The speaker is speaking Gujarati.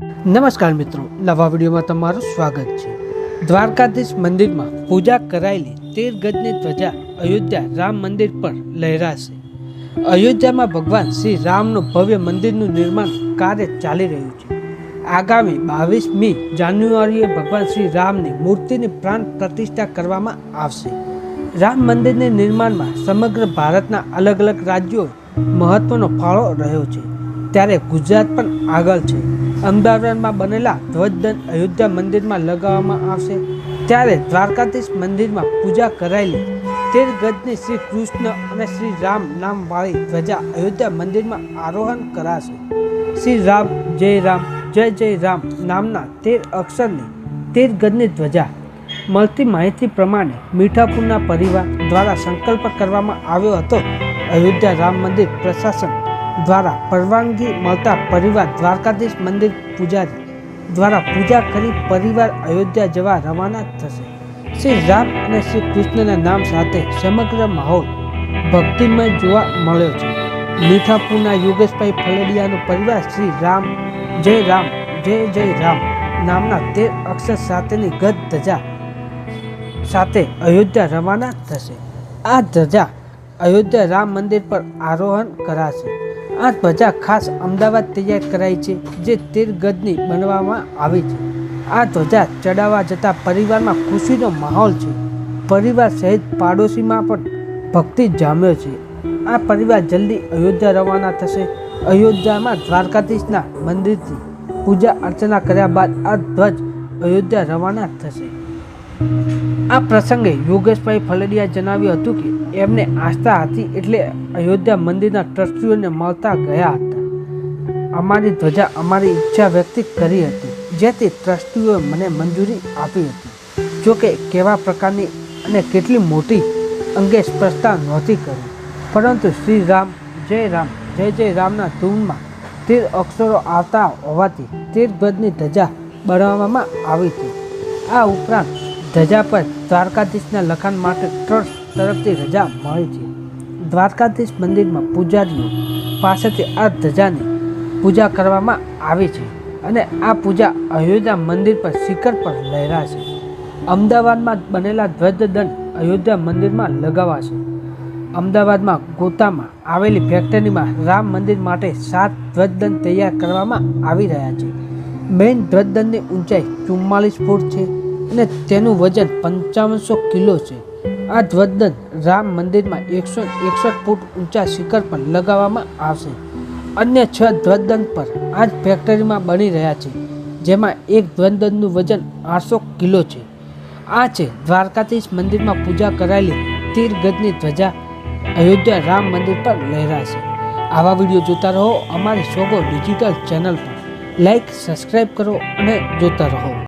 નમસ્કાર મિત્રો, નવા વિડીયોમાં તમારું સ્વાગત છે. દ્વારકાધીશ મંદિરમાં પૂજા કરાયેલી તેર ગજની ધ્વજા અયોધ્યા રામ મંદિર પર લહેરાશે. અયોધ્યામાં ભગવાન શ્રી રામનું ભવ્ય મંદિરનું નિર્માણ કાર્ય ચાલી રહ્યું છે. આગામી બાવીસમી જાન્યુઆરીએ ભગવાન શ્રી રામની મૂર્તિની પ્રાણ પ્રતિષ્ઠા કરવામાં આવશે. રામ મંદિરની નિર્માણમાં સમગ્ર ભારતના અલગ અલગ રાજ્યોએ મહત્વનો ફાળો રહ્યો છે. ત્યારે ગુજરાત પણ આગળ છે. અમદાવાદમાં બનેલા ધ્વજદંડ અયોધ્યા મંદિરમાં લગાવવામાં આવશે. ત્યારે દ્વારકાધીશ મંદિરમાં પૂજા કરાયેલી તેર શ્રી કૃષ્ણ અને શ્રી રામ નામવાળી ધ્વજા અયોધ્યા મંદિરમાં આરોહણ કરાશે. શ્રી રામ, જય રામ, જય જય રામ નામના તેર અક્ષરની તેર ધ્વજા મળતી માહિતી પ્રમાણે મીઠાપુરના પરિવાર દ્વારા સંકલ્પ કરવામાં આવ્યો હતો. અયોધ્યા રામ મંદિર પ્રશાસન દ્વારા પરવાનગી મળતા પરિવાર દ્વારકાધીશ મંદિર પૂજારી દ્વારા પૂજા કરી પરિવાર અયોધ્યા જવા રવાના થશે. શ્રી રામ અને શ્રી કૃષ્ણના નામ સાથે સમગ્ર માહોલ ભક્તિમય જોવા મળ્યો છે. મીઠાપુરના યોગેશભાઈ ફલેડિયાનો પરિવાર શ્રી રામ, જય રામ, જય જય રામ નામના તેર અક્ષર સાથેની ગત ધજા સાથે અયોધ્યા રવાના થશે. આ ધજા અયોધ્યા રામ મંદિર પર આરોહણ કરાશે. આ ધ્વજા ખાસ અમદાવાદ તૈયાર કરાઈ છે, જે તેર ગજની બનવામાં આવી છે. આ ધ્વજા ચડાવવા જતાં પરિવારમાં ખુશીનો માહોલ છે. પરિવાર સહિત પાડોશીમાં પણ ભક્તિ જામ્યો છે. આ પરિવાર જલ્દી અયોધ્યા રવાના થશે. અયોધ્યામાં દ્વારકાધીશના મંદિરથી પૂજા અર્ચના કર્યા બાદ આ ધ્વજ અયોધ્યા રવાના થશે. આ પ્રસંગે યોગેશભાઈ ફલડિયા જણાવ્યું હતું કે એમને આસ્થા હતી એટલે અયોધ્યા મંદિરના ટ્રસ્ટીઓને મળતા ગયા હતા. અમારી ધ્વજા અમારી ઈચ્છા વ્યક્ત કરી હતી જેથી ટ્રસ્ટીઓએ મને મંજૂરી આપી હતી. જોકે કેવા પ્રકારની અને કેટલી મોટી અંગે સ્પષ્ટતા નહોતી કરી. પરંતુ શ્રી રામ, જય રામ, જય જય રામના ધૂનમાં તેર અક્ષરો આવતા હોવાથી તેર ગજની ધજા બનાવવામાં આવી હતી. આ ઉપરાંત ધજા પર દ્વારકાધીશના લખાણ માટે ટ્રસ્ટ તરફથી રજા મળી છે. દ્વારકાધીશ મંદિરમાં પૂજારીઓ પાસેથી આ ધજાની પૂજા કરવામાં આવી છે અને આ પૂજા અયોધ્યા મંદિર પર શિખર પર લહેરાશે. અમદાવાદમાં બનેલા ધ્વજદંડ અયોધ્યા મંદિરમાં લગાવાશે. અમદાવાદમાં ગોતામાં આવેલી ફેક્ટરીમાં રામ મંદિર માટે સાત ધ્વજદંડ તૈયાર કરવામાં આવી રહ્યા છે. મેઇન ધ્વજદંડની ઊંચાઈ ચુમ્માલીસ ફૂટ છે. અને તેનું વજન પંચાવનસો કિલો છે. આ ધ્વજદંડ રામ મંદિરમાં એકસો એકસઠ ફૂટ ઊંચા શિખર પર લગાવવામાં આવશે. અન્ય છ ધ્વજદંડ પર આ જ ફેક્ટરીમાં બની રહ્યા છે, જેમાં એક ધ્વજદંડનું વજન આઠસો કિલો છે. આ છે દ્વારકાધીશ મંદિરમાં પૂજા કરાયેલી તીરગજની ધ્વજા અયોધ્યા રામ મંદિર પર લહેરાશે. આવા વીડિયો જોતા રહો અમારી સોગો ડિજિટલ ચેનલ પર. લાઈક સબસ્ક્રાઈબ કરો અને જોતા રહો.